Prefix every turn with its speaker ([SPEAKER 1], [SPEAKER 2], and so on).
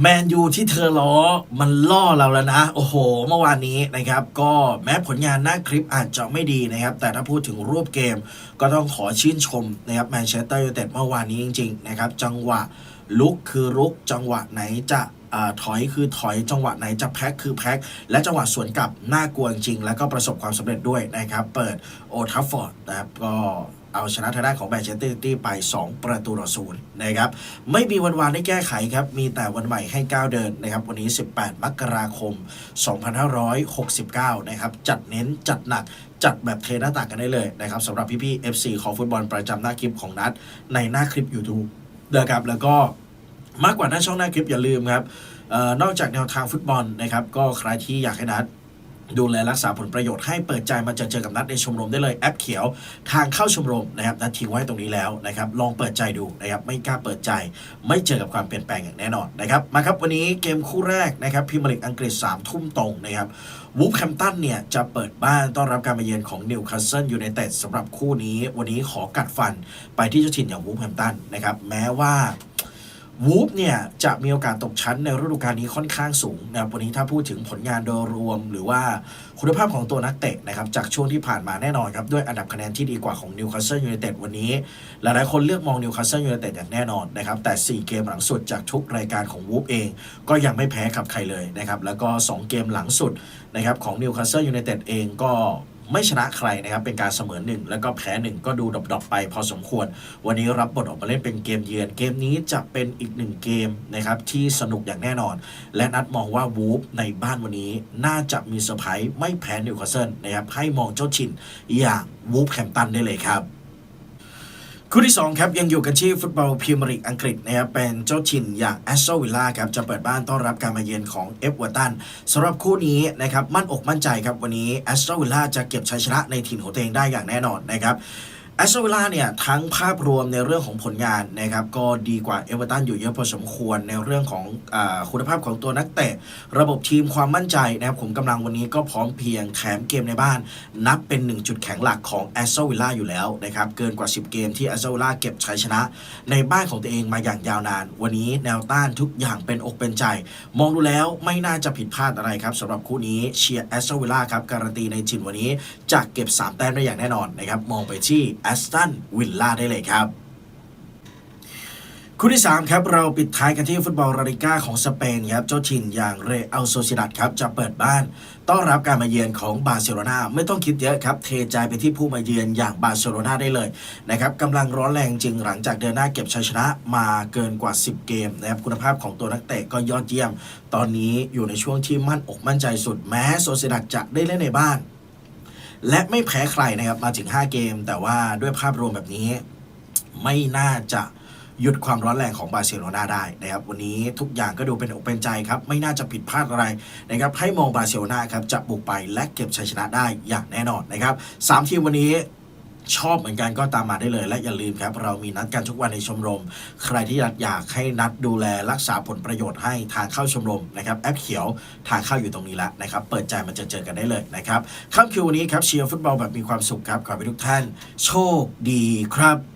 [SPEAKER 1] แมนยูที่เธอล้อมันล่อเราแล้วนะ โอ้โห เมื่อวานนี้นะครับ ก็แม้ผลงานหน้าคลิปอาจจะไม่ดีนะครับ แต่ถ้าพูดถึงรูปเกม ก็ต้องขอชื่นชมนะครับแมนเชสเตอร์ยูไนเต็ดเมื่อวานนี้จริงๆนะครับ จังหวะลุกคือลุกจังหวะไหนจะอ่าถอยคือถอยจังหวะไหนจะแพ็คคือแพ็คและจังหวะสวนกลับน่ากลัวจริงแล้วก็ประสบความสำเร็จด้วยนะครับ เปิดโอทัฟฟอร์ดนะครับก็ เอาชนะทางด้านของแมนเชสเตอร์ซิตี้ไป 2 ประตูต่อศูนย์นะครับไม่มีวันวานได้แก้ไขครับ มีแต่วันใหม่ให้ก้าวเดินนะครับวันนี้ 18 มกราคม 2569 นะครับจัดเน้นจัดหนักจัดแบบเทหน้าต่างกันได้เลยนะครับสำหรับพี่ๆ FC ของฟุตบอลประจำหน้าคลิปของนัดในหน้าคลิป YouTube นะครับแล้วก็มากกว่าหน้าช่องหน้าคลิปอย่าลืมครับออนอกจากแนวทางฟุตบอลนะครับก็ใครที่อยากให้นัด ดูแลรักษาผลประโยชน์ให้เปิดใจมาเจอเจอกับนัดในชมรมได้เลยแอปเขียว ทางเข้าชมรมนะครับนัดทิ้งไว้ตรงนี้แล้วนะครับลองเปิดใจดูนะครับไม่กล้าเปิดใจ ไม่เจอกับความเปลี่ยนแปลงอย่างแน่นอนนะครับมาครับวันนี้เกมคู่แรกนะครับพรีเมลีกอังกฤษ3ทุ่มตรงนะครับวูฟแฮมตันเนี่ยจะเปิดบ้านต้อนรับการมาเยือนของนิวคาสเซิลยูไนเต็ดสำหรับคู่นี้ วันนี้ขอกัดฟันไปที่เจ้าถิ่นอย่างวูฟแฮมตันนะครับแม้ว่า วูฟเนี่ยจะมีโอกาสตกชั้นในฤดูกาลนี้ค่อนข้างสูงนะครับวันนี้ถ้าพูดถึงผลงานโดยรวม หรือว่าคุณภาพของตัวนักเตะนะครับจากช่วงที่ผ่านมาแน่นอนครับ ด้วยอันดับคะแนนที่ดีกว่าของนิวคาสเซิลยูไนเต็ดวันนี้ หลายๆคนเลือกมองนิวคาสเซิลยูไนเต็ดอย่างแน่นอนนะครับแต่ 4 เกมหลังสุดจากทุกรายการของวูฟเอง ก็ยังไม่แพ้กับใครเลยนะครับแล้วก็ 2 เกมหลังสุดนะครับของนิวคาสเซิลยูไนเต็ดเองก็ ไม่ชนะใครนะครับเป็นการเสมอหนึ่งแล้วก็แพ้หนึ่งก็ดูดรอปๆไปพอสมควร วันนี้รับบทออกมาเล่นเป็นเกมเยือน เกมนี้จะเป็นอีกหนึ่งเกมนะครับที่สนุกอย่างแน่นอน และนัดมองว่าวูฟในบ้านวันนี้น่าจะมีเซอร์ไพรส์ไม่แพ้นิวคาสเซิลนะครับให้มองเจ้าชินอย่างวูฟแฮมป์ตันได้เลยครับ คู่ที่ 2 ครับ ยังอยู่กันที่ฟุตบอลพรีเมียร์ลีกอังกฤษนะครับเป็นเจ้าถิ่นอย่างแอสโตวิลล่าครับ จะเปิดบ้านต้อนรับการมาเยือนของเอฟเวอร์ตันสำหรับคู่นี้นะครับมั่นอกมั่นใจครับ วันนี้แอสโตวิลล่าจะเก็บชัยชนะในถิ่นของตัวเองได้อย่างแน่นอนนะครับ แอสโตวิลล่าเนี่ยทั้งภาพรวมในเรื่องของผลงานนะครับก็ดีกว่าเอเวอร์ตันอยู่เยอะพอสมควรในเรื่องของอคุณภาพของตัวนักเตะ ระบบทีมความมั่นใจนะครับผมกำลังวันนี้ก็พร้อมเพียงแถมเกมในบ้าน นับเป็นหนึ่งจุดแข็งหลักของแอสโตวิลล่าอยู่แล้วนะครับเกินกว่า 10 เกมที่แอสโตวิลล่าเก็บชัยชนะ ในบ้านของตัวเองมาอย่างยาวนาน วันนี้แนวต้านทุกอย่างเป็นอกเป็นใจ มองดูแล้วไม่น่าจะผิดพลาดอะไรครับสำหรับคู่นี้เชียร์แอสตันวิลล่าครับการันตีในจินวันนี้จะเก็บ3แต้มได้อย่างแน่นอนนะครับมองไปที่แอสตันวิลล่าได้เลยครับคู่ที่ 3 ครับ เราปิดท้ายกันที่ฟุตบอลลาลิก้าของสเปนครับ เจ้าถิ่นอย่างเรอัลโซซิดัดครับ จะเปิดบ้าน ต้อนรับการมาเยือนของบาร์เซโลนาไม่ต้องคิดเยอะครับ เทใจไปที่ผู้มาเยือนอย่างบาร์เซโลนาได้เลยนะครับกำลังร้อนแรงจริงหลังจากเดินหน้าเก็บชัยชนะมาเกินกว่า 10 เกมนะครับคุณภาพของตัวนักเตะก็ยอดเยี่ยม ตอนนี้อยู่ในช่วงที่มั่นอกมั่นใจสุดแม้โซซิดัดจะได้เล่นในบ้าน และไม่แพ้ใครนะครับมาถึง 5 เกม แต่ว่าด้วยภาพรวมแบบนี้ ไม่น่าจะหยุดความร้อนแรงของบาร์เซโลนาได้นะครับวันนี้ทุกอย่างก็ดูเป็นอกเป็นใจครับ ไม่น่าจะผิดพลาดอะไรนะครับให้มองบาร์เซโลนาครับจะบุกไปและเก็บชัยชนะได้อย่างแน่นอนนะครับสามทีมวันนี้ ชอบเหมือนกันก็ตามมาได้เลย และอย่าลืมครับ เรามีนัดกันทุกวันในชมรม ใครที่อยากให้นัดดูแลรักษาผลประโยชน์ให้ทางเข้าชมรมนะครับแอปเขียวทางเข้าอยู่ตรงนี้แล้วนะครับ เปิดใจมาเจอเจอกันได้เลยนะครับค่ำคืนวันนี้ครับเชียร์ฟุตบอลแบบมีความสุขครับขอให้ทุกท่าน โชคดีครับ